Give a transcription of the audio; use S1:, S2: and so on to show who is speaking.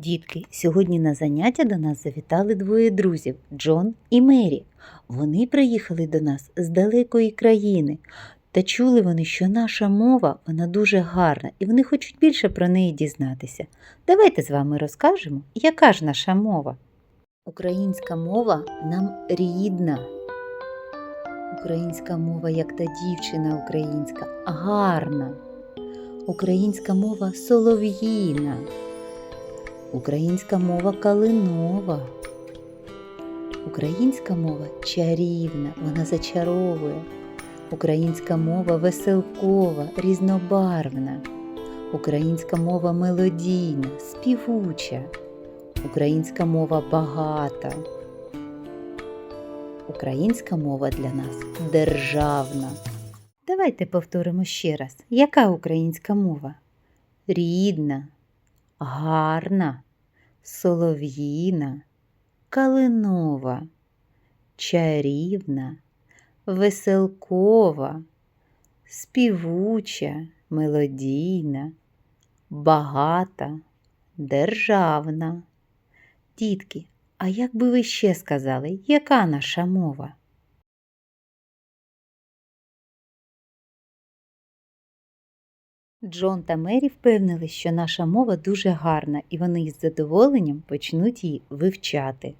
S1: Дітки, сьогодні на заняття до нас завітали двоє друзів Джон і Мері. Вони приїхали до нас з далекої країни. Та чули вони, що наша мова вона дуже гарна, і вони хочуть більше про неї дізнатися. Давайте з вами розкажемо, яка ж наша мова. Українська мова нам рідна. Українська мова, як та дівчина українська, гарна. Українська мова солов'їна. Українська мова калинова. Українська мова чарівна, вона зачаровує. Українська мова веселкова, різнобарвна. Українська мова мелодійна, співуча. Українська мова багата. Українська мова для нас державна. Давайте повторимо ще раз, яка українська мова? Рідна, гарна, солов'їна, калинова, чарівна, веселкова, співуча, мелодійна, багата, державна. Дітки, а як би ви ще сказали, яка наша мова? Джон та Мері впевнили, що наша мова дуже гарна, і вони із задоволенням почнуть її вивчати.